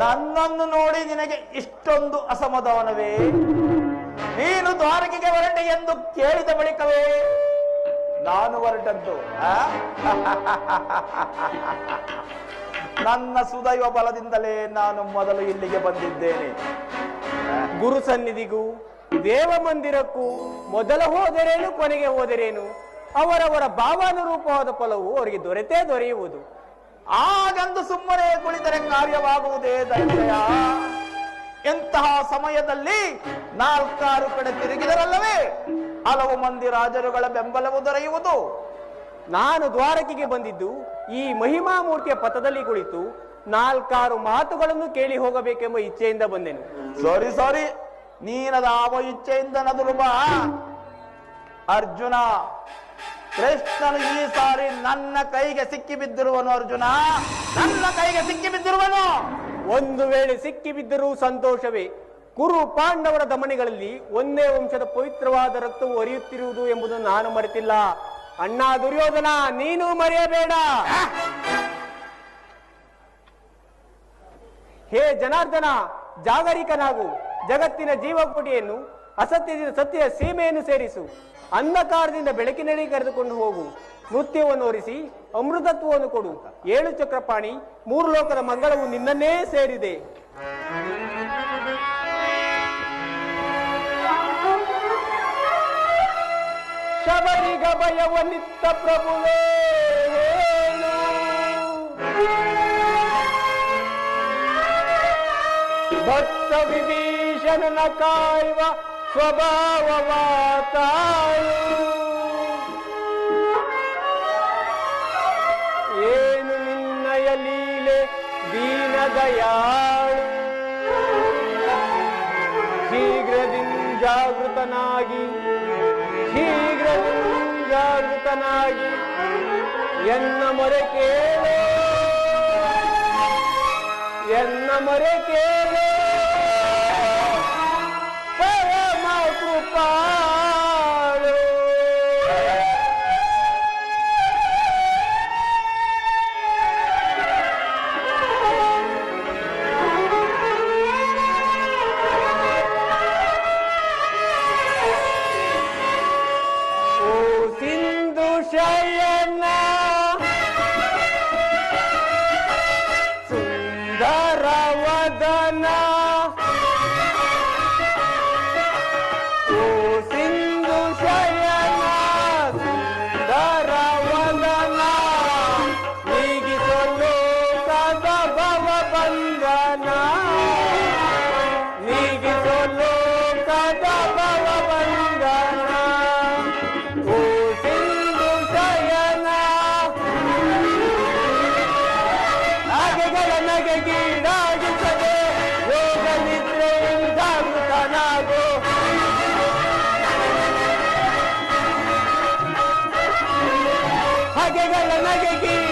ನನ್ನನ್ನು ನೋಡಿ ನಿನಗೆ ಇಷ್ಟೊಂದು ಅಸಮಾಧಾನವೇ? ನೀನು ದ್ವಾರಕೆಗೆ ಹೊರಟೆ ಎಂದು ಕೇಳಿದ ಬಳಿಕವೇ ನಾನು ಹೊರಟದ್ದು ನನ್ನ ಸುದೈವ ಬಲದಿಂದಲೇ ನಾನು ಮೊದಲು ಇಲ್ಲಿಗೆ ಬಂದಿದ್ದೇನೆ. ಗುರು ಸನ್ನಿಧಿಗೂ, ದೇವ ಮಂದಿರಕ್ಕೂ ಮೊದಲ ಹೋದರೇನು ಕೊನೆಗೆ ಹೋದರೇನು ಅವರವರ ಭಾವಾನುರೂಪವಾದ ಫಲವು ಅವರಿಗೆ ದೊರೆತೇ ದೊರೆಯುವುದು. ಆಗಂದು ಸುಮ್ಮನೆ ಕುಳಿತರೆ ಕಾರ್ಯವಾಗುವುದೇ ದಯ ಎಂತಹ ಸಮಯದಲ್ಲಿ ನಾಲ್ಕಾರು ಕಡೆ ತಿರುಗಿದರಲ್ಲವೇ? ಹಲವು ಮಂದಿ ರಾಜರುಗಳ ಬೆಂಬಲವು ದೊರೆಯುವುದು. ನಾನು ದ್ವಾರಕೆಗೆ ಬಂದಿದ್ದು, ಈ ಮಹಿಮಾ ಮೂರ್ತಿಯ ಪಥದಲ್ಲಿ ಕುಳಿತು ನಾಲ್ಕಾರು ಮಾತುಗಳನ್ನು ಕೇಳಿ ಹೋಗಬೇಕೆಂಬ ಇಚ್ಛೆಯಿಂದ ಬಂದೆನು. ಸಾರಿ ಸಾರಿ. ನೀನದಾವ ಇಚ್ಛೆಯಿಂದ ನದುರು ಅರ್ಜುನ ಕೃಷ್ಣನು ಈ ಸಾರಿ ನನ್ನ ಕೈಗೆ ಸಿಕ್ಕಿ ಬಿದ್ದಿರುವನು ಅರ್ಜುನ. ನನ್ನ ಕೈಗೆ ಸಿಕ್ಕಿ ಬಿದ್ದಿರುವನು. ಒಂದು ವೇಳೆ ಸಿಕ್ಕಿ ಬಿದ್ದರೂ ಸಂತೋಷವೇ? ಕುರು ಪಾಂಡವರ ದಮನಿಗಳಲ್ಲಿ ಒಂದೇ ವಂಶದ ಪವಿತ್ರವಾದ ರಕ್ತವು ಹರಿಯುತ್ತಿರುವುದು ಎಂಬುದನ್ನು ನಾನು ಮರೆತಿಲ್ಲ. ಅಣ್ಣ ದುರ್ಯೋಧನ, ನೀನು ಮರೆಯಬೇಡ. ಹೇ ಜನಾರ್ದನ, ಜಾಗರಿಕನಾಗು. ಜಗತ್ತಿನ ಜೀವಕೋಟಿಯನ್ನು ಅಸತ್ಯದಿಂದ ಸತ್ಯ ಸೀಮೆಯನ್ನು ಸೇರಿಸು. ಅಂಧಕಾರದಿಂದ ಬೆಳಕಿನಲ್ಲಿ ಕರೆದುಕೊಂಡು ಹೋಗು. ನೃತ್ಯವನ್ನು ಒರಿಸಿ ಅಮೃತತ್ವವನ್ನು ಕೊಡು. ಏಳು ಚಕ್ರಪಾಣಿ, ಮೂರು ಲೋಕದ ಮಂಗಳವು ನಿನ್ನನ್ನೇ ಸೇರಿದೆ. ಶಬರಿಗ ಭಯವನ್ನಿತ್ತ ಪ್ರಭುವೇ. ಭಕ್ತ ವಿಭೀಷಣನ ಕಾಯುವ ಸ್ವಭಾವವ ತಾಳು ಏನು ನಿನ್ನಯ ಲೀಲೆ ದೀನದಯಾಳು ಜಾಗೃತನಾಗಿ, ಶೀಘ್ರದಿಂದ ಜಾಗೃತನಾಗಿ ಎನ್ನ ಮೊರೆ ಕೇಳೋ. ಎನ್ನ ಮೊರೆ ಕೇಳು. सिंधु स लगेगा लना के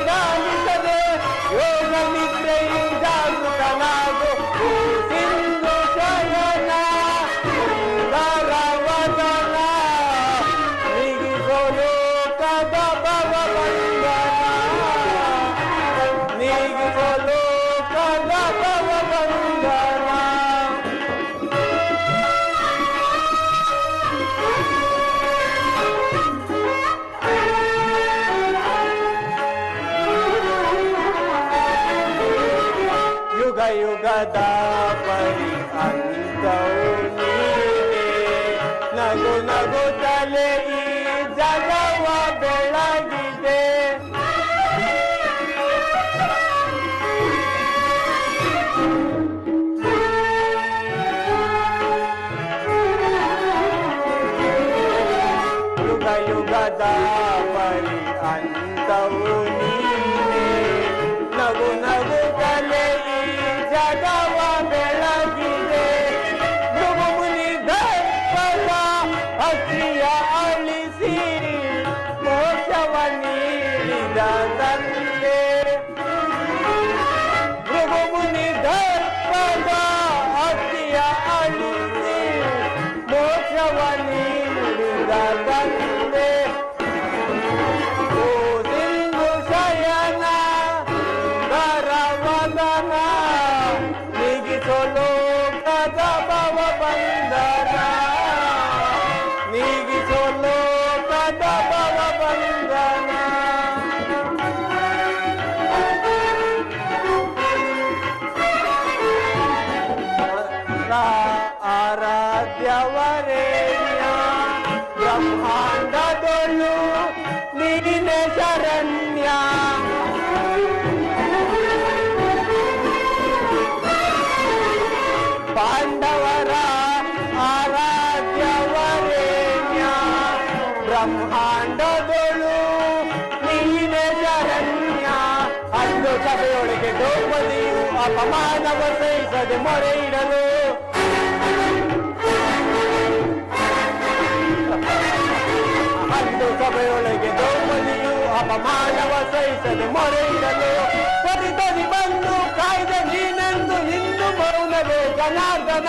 ಯುಗ ಯುಗದ ಪರಿ ಅಂತವು ನೀನೆ ನಗು ನಗುತ್ತಲೇ ಈ ಜಗವ ಬೆಳಗಿದೆ ಯುಗ ಯುಗದ ಪರಿ ಅಂತವು ನೀನೆ ನಗು ನಗುತ್ತಲೇ ಈ ಅಳಿಸಿ ಬ್ರಹ್ಮಾಂಡದೊಳು ನೀನೆ ಶರಣ್ಯ. ಪಾಂಡವರ ಆರಾಧ್ಯವರೇಣ್ಯ. ಬ್ರಹ್ಮಾಂಡದೊಳು ನೀನೆ ಶರಣ್ಯ. ಅಂದು ಸಭೆಯೊಳಗೆ ದ್ರೌಪದಿಯು ಅಪಮಾನವ ಸಹಿಸದೆ ಮೊರೆ ಇಡಲು ಸಭೆಯೊಳಗೆ ದ್ರೌಪದಿಯು ಅಪಮಾನವ ಸಹಿಸದೆ ಮೊರೆ ಇಡಲು ತದಿ ತದಿ ಬಂದು ಕಾಯ್ದೆ ನೀನೆಂದು ಇಂದು ಮೌನವೇ ಜನಾರ್ದನ.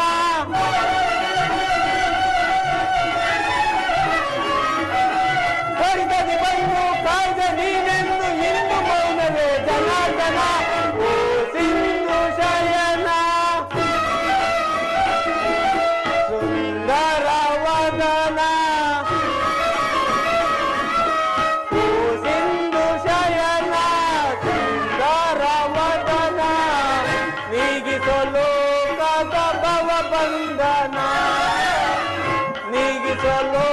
Hasta luego.